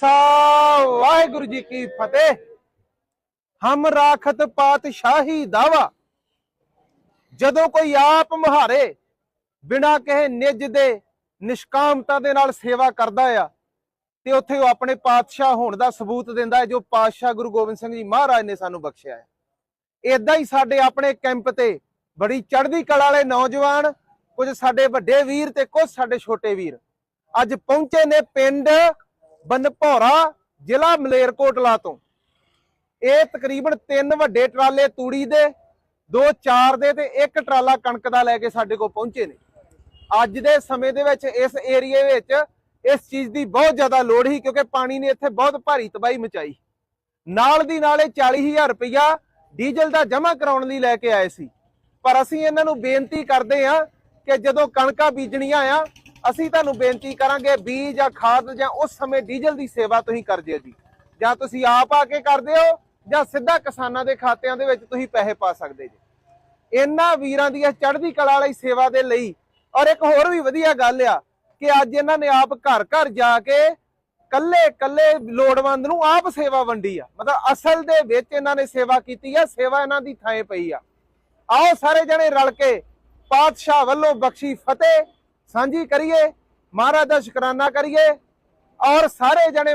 ਸਾ ਵਾਹਿਗੁਰੂ ਜੀ ਕੀ ਫਤਿਹ। ਹਮ ਰਾਖਤ ਪਾਤਸ਼ਾਹੀ ਦਾਵਾ। ਜਦੋਂ ਕੋਈ ਆਪ ਮੁਹਾਰੇ, ਬਿਨਾ ਕਿਸੇ ਨਿੱਜ ਦੇ ਨਿਸ਼ਕਾਮਤਾ ਦੇ ਨਾਲ ਸੇਵਾ ਕਰਦਾ ਆ, ਤੇ ਉੱਥੇ ਉਹ ਆਪਣੇ ਪਾਤਸ਼ਾਹ ਹੋਣ ਦਾ ਸਬੂਤ ਦਿੰਦਾ ਹੈ, ਜੋ ਪਾਤਸ਼ਾਹ ਗੁਰੂ ਗੋਬਿੰਦ ਸਿੰਘ ਜੀ ਮਹਾਰਾਜ ਨੇ ਸਾਨੂੰ ਬਖਸ਼ਿਆ ਹੈ। ਇਦਾਂ ਹੀ ਸਾਡੇ ਆਪਣੇ ਕੈਂਪ ਤੇ ਬੜੀ ਚੜ੍ਹਦੀ ਕਲਾ ਵਾਲੇ ਨੌਜਵਾਨ, ਕੁਝ ਸਾਡੇ ਵੱਡੇ ਵੀਰ ਤੇ ਕੁਝ ਸਾਡੇ ਛੋਟੇ ਵੀਰ, ਅੱਜ ਪਹੁੰਚੇ ਨੇ ਪਿੰਡ ਬਨਭੌਰਾ ਜ਼ਿਲ੍ਹਾ ਮਲੇਰਕੋਟਲਾ ਤੋਂ। ਇਹ ਤਕਰੀਬਨ ਤਿੰਨ ਵੱਡੇ ਟਰਾਲੇ ਤੂੜੀ ਦੇ, ਦੋ ਚਾਰ ਦੇ ਤੇ ਇੱਕ ਟਰਾਲਾ ਕਣਕ ਦਾ ਲੈ ਕੇ ਸਾਡੇ ਕੋਲ ਪਹੁੰਚੇ ਨੇ। ਅੱਜ ਦੇ ਸਮੇਂ ਦੇ ਵਿੱਚ ਇਸ ਏਰੀਏ ਵਿੱਚ ਇਸ ਚੀਜ਼ ਦੀ ਬਹੁਤ ਜ਼ਿਆਦਾ ਲੋੜ ਸੀ ਕਿਉਂਕਿ ਪਾਣੀ ਨੇ ਇੱਥੇ ਬਹੁਤ ਭਾਰੀ ਤਬਾਹੀ ਮਚਾਈ। ਨਾਲ ਦੀ ਨਾਲ ਨਾਲੇ 40000 ਰੁਪਇਆ ਡੀਜ਼ਲ ਦਾ ਜਮ੍ਹਾਂ ਕਰਾਉਣ ਲਈ ਲੈ ਕੇ ਆਏ ਸੀ। ਪਰ ਅਸੀਂ ਇਹਨਾਂ ਨੂੰ ਬੇਨਤੀ ਕਰਦੇ ਹਾਂ ਕਿ ਜਦੋਂ ਕਣਕਾਂ ਬੀਜਣੀਆਂ ਆ ਅਸੀਂ ਤੁਹਾਨੂੰ ਬੇਨਤੀ ਕਰਾਂਗੇ, ਬੀਜ ਜਾਂ ਖਾਦ ਜਾਂ ਉਸ ਸਮੇਂ ਡੀਜ਼ਲ ਦੀ ਸੇਵਾ ਤੁਸੀਂ ਕਰ ਜਿਓ ਜੀ ਜਾਂ ਤੁਸੀਂ ਆਪ ਆ ਕੇ ਕਰਦੇ ਹੋ, ਜਾਂ ਸਿੱਧਾ ਕਿਸਾਨਾਂ ਦੇ ਖਾਤਿਆਂ ਦੇ ਵਿੱਚ ਤੁਸੀਂ ਪੈਸੇ ਪਾ ਸਕਦੇ ਜੀ। ਇਹਨਾਂ ਵੀਰਾਂ ਦੀ ਚੜ੍ਹਦੀ ਕਲਾ ਵਾਲੀ ਸੇਵਾ ਦੇ ਲਈ, ਔਰ ਇੱਕ ਹੋਰ ਵੀ ਵਧੀਆ ਗੱਲ ਆ, ਕਿ ਅੱਜ ਇਹਨਾਂ ਨੇ ਆਪ ਘਰ ਘਰ ਜਾ ਕੇ ਕੱਲੇ ਕੱਲੇ ਲੋੜਵੰਦ ਨੂੰ ਆਪ ਸੇਵਾ ਵੰਡੀ ਆ। ਮਤਲਬ ਅਸਲ ਦੇ ਵਿੱਚ ਇਹਨਾਂ ਨੇ ਸੇਵਾ ਕੀਤੀ ਆ, ਸੇਵਾ ਇਹਨਾਂ ਦੀ ਥਾਂ ਪਈ ਆ। ਆਓ ਸਾਰੇ ਜਣੇ ਰਲ ਕੇ ਪਾਤਸ਼ਾਹ ਵੱਲੋਂ ਬਖਸ਼ੀ ਫਤਿਹ। ਸਾਂਝੀ ਕਰੀਏ ਮਹਾਰਾਜ ਦਾ ਸ਼ੁਕਰਾਨਾ ਕਰੀਏ ਔਰ ਸਾਰੇ ਜਣੇ